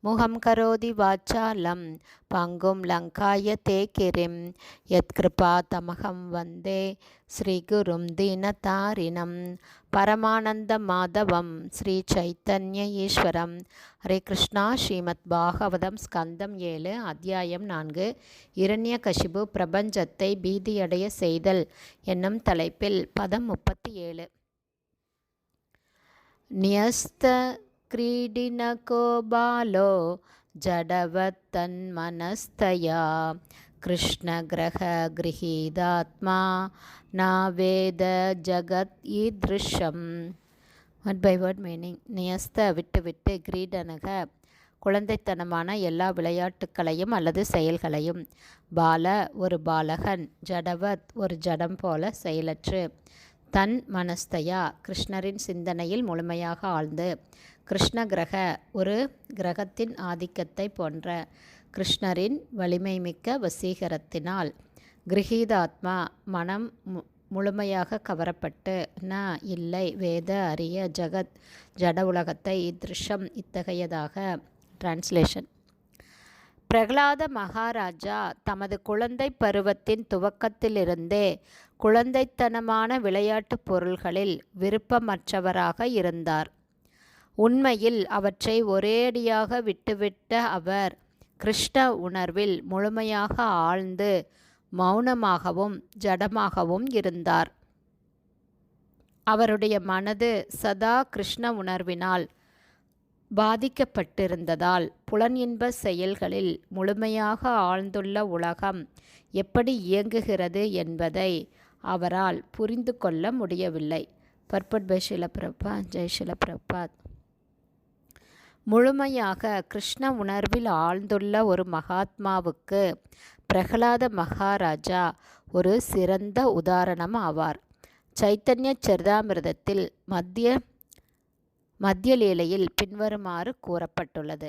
முகம் கரோதி வாச்சாலம் பங்கும் லங்காய தே கிரிம் யத்கிருபா தமகம் வந்தே ஸ்ரீகுரும் தீனதாரிணம் பரமானந்த மாதவம் ஸ்ரீ சைத்தன்ய ஈஸ்வரம். ஹரே கிருஷ்ணா ஸ்ரீமத் பாகவதம் ஸ்கந்தம் ஏழு அத்தியாயம் நான்கு. இரண்ய கசிபு பிரபஞ்சத்தை பீதியடைய செய்தல் என்னும் தலைப்பில் பதம் முப்பத்தி ஏழு. நியஸ்த न्यस्त क्रीडिनको बालो जडवत्तन्मनस्तया कृष्णग्रहगृहीतात्मा नावेद ஜகத் ஈதிருஷம் வட் பை வேர்ட் மீனிங் நியஸ்த விட்டு விட்டு கிரீடனக குழந்தைத்தனமான எல்லா விளையாட்டுக்களையும் அல்லது செயல்களையும் பால ஒரு பாலகன் ஜடவத் ஒரு ஜடம் போல செயலற்று தன் மனஸ்தயா கிருஷ்ணரின் சிந்தனையில் முழுமையாக ஆழ்ந்து கிருஷ்ண கிரக ஒரு கிரகத்தின் ஆதிக்கத்தை போன்ற கிருஷ்ணரின் வலிமை மிக்க வசீகரத்தினால் கிரகீதாத்மா மனம் முழுமையாக கவரப்பட்டு ந இல்லை வேத அரிய ஜகத் ஜட உலகத்தை இத்திருஷம் இத்தகையதாக டிரான்ஸ்லேஷன் பிரகலாத மகாராஜா தமது குழந்தை பருவத்தின் துவக்கத்திலிருந்தே குழந்தைத்தனமான விளையாட்டுப் பொருள்களில் விருப்பமற்றவராக இருந்தார். உண்மையில் அவற்றை ஒரேடியாக விட்டுவிட்ட அவர் கிருஷ்ண உணர்வில் முழுமையாக ஆழ்ந்து மௌனமாகவும் ஜடமாகவும் இருந்தார். அவருடைய மனது சதா கிருஷ்ண உணர்வினால் பாதிக்கப்பட்டிருந்ததால் புலன் இன்ப செயல்களில் முழுமையாக ஆழ்ந்துள்ள உலகம் எப்படி இயங்குகிறது என்பதை அவரால் புரிந்து கொள்ள முடியவில்லை. பர்பட் பை ஷிலபிரபாத் ஜெய் ஷிலபிரபாத் முழுமையாக கிருஷ்ண உணர்வில் ஆழ்ந்துள்ள ஒரு மகாத்மாவுக்கு பிரகலாத மகாராஜா ஒரு சிறந்த உதாரணம் ஆவார். சைத்தன்ய சரிதாமிரதத்தில் மத்திய மத்திய லீலையில் பின்வருமாறு கூறப்பட்டுள்ளது.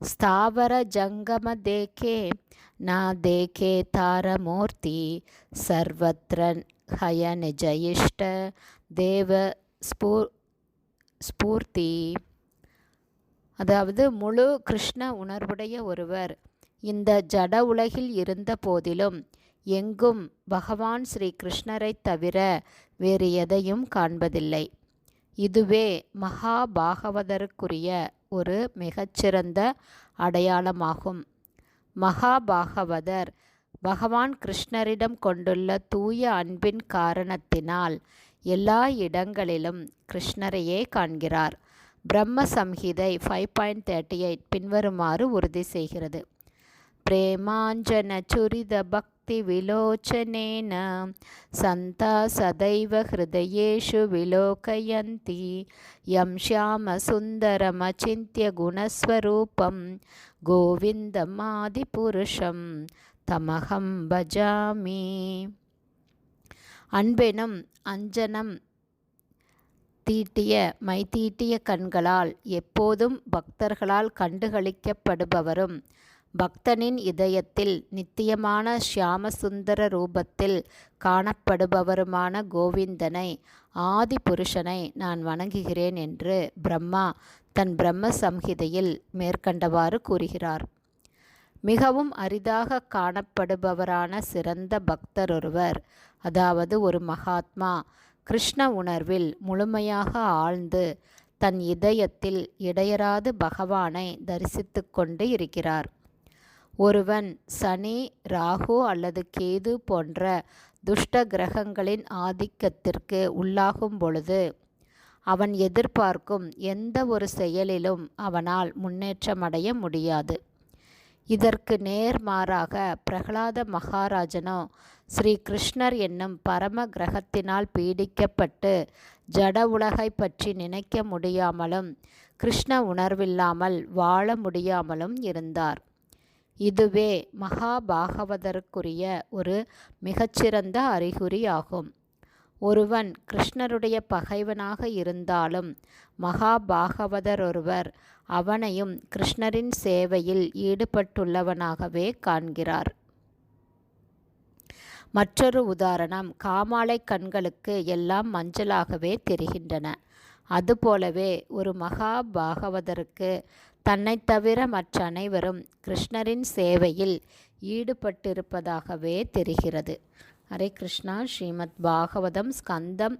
ஸ்தாவர ஜங்கம தேகே நா தேகே தாரமூர்த்தி சர்வத்ரன் ஹய நிஜயிஷ்ட தேவ ஸ்பூ ஸ்பூர்த்தி அதாவது முழு கிருஷ்ண உணர்வுடைய ஒருவர் இந்த ஜட உலகில் இருந்த போதிலும் எங்கும் பகவான் ஸ்ரீ கிருஷ்ணரை தவிர வேறு எதையும் காண்பதில்லை. இதுவே மகாபாகவதருக்குரிய ஒரு மிகச்சிறந்த அடையாளமாகும். மகாபாகவதர் பகவான் கிருஷ்ணரிடம் கொண்டுள்ள தூய அன்பின் காரணத்தினால் எல்லா இடங்களிலும் கிருஷ்ணரையே காண்கிறார். Brahma Samhita five point thirty eight பின்வருமாறு உறுதி செய்கிறது. பிரேமாஞ்சன சுரித பக்தி விலோச்சனேன சந்தா சதைவ ஹிருதயேஷு விலோகயந்தி யம் ஷியாம சுந்தரமச்சிந்திய குணஸ்வரூபம் கோவிந்தம் தமகம் பஜாமி. அன்பெனும் அஞ்சனம் தீட்டிய மைதீட்டிய கண்களால் எப்போதும் பக்தர்களால் கண்டுகளிக்கப்படுபவரும். பக்தனின் இதயத்தில் நித்தியமான ஷியாமசுந்தர ரூபத்தில் காணப்படுபவருமான கோவிந்தனை ஆதி புருஷனை நான் வணங்குகிறேன் என்று பிரம்மா தன் பிரம்ம சம்ஹிதையில் மேற்கண்டவாறு கூறுகிறார். மிகவும் அரிதாக காணப்படுபவரான சிறந்த பக்தர் ஒருவர் அதாவது ஒரு மகாத்மா கிருஷ்ண உணர்வில் முழுமையாக ஆழ்ந்து தன் இதயத்தில் இடையராது பகவானை தரிசித்து கொண்டு இருக்கிறார். ஒருவன் சனி ராகு அல்லது கேது போன்ற துஷ்ட கிரகங்களின் ஆதிக்கத்திற்கு உள்ளாகும் பொழுது அவன் எதிர்பார்க்கும் எந்த ஒரு செயலிலும் அவனால் முன்னேற்றமடைய முடியாது. இதற்கு நேர்மாறாக பிரகலாத மகாராஜனோ ஸ்ரீ கிருஷ்ணர் என்னும் பரம கிரகத்தினால் பீடிக்கப்பட்டு ஜட உலகை பற்றி நினைக்க முடியாமலும் கிருஷ்ண உணர்வில்லாமல் வாழ முடியாமலும் இருந்தார். இதுவே மகாபாகவதருக்குரிய ஒரு மிகச்சிறந்த அறிகுறி ஆகும் ஒருவன் கிருஷ்ணருடைய பகைவனாக இருந்தாலும் மகாபாகவதர் ஒருவர் அவனையும் கிருஷ்ணரின் சேவையில் ஈடுபட்டுள்ளவனாகவே காண்கிறார். மற்றொரு உதாரணம் காமாலை கண்களுக்கு எல்லாம் மஞ்சளாகவே தெரிகின்றன. அதுபோலவே ஒரு மகா பாகவதருக்கு தன்னை தவிர மற்ற அனைவரும் கிருஷ்ணரின் சேவையில் ஈடுபட்டிருப்பதாகவே தெரிகிறது. ஹரே கிருஷ்ணா ஸ்ரீமத் பாகவதம் ஸ்கந்தம்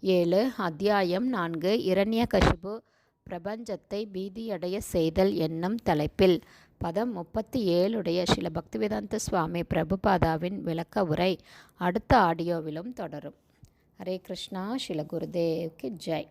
ஏழு அத்தியாயம் நான்கு இரண்யகசிபு பிரபஞ்சத்தை பீதியடைய செய்தல் என்னும் தலைப்பில் பதம் முப்பத்தி ஏழுடைய சில பக்திவேதாந்த சுவாமி பிரபுபாதாவின் விளக்க உரை அடுத்த ஆடியோவிலும் தொடரும். ஹரே கிருஷ்ணா சில குருதேவ்க்கு ஜெய்.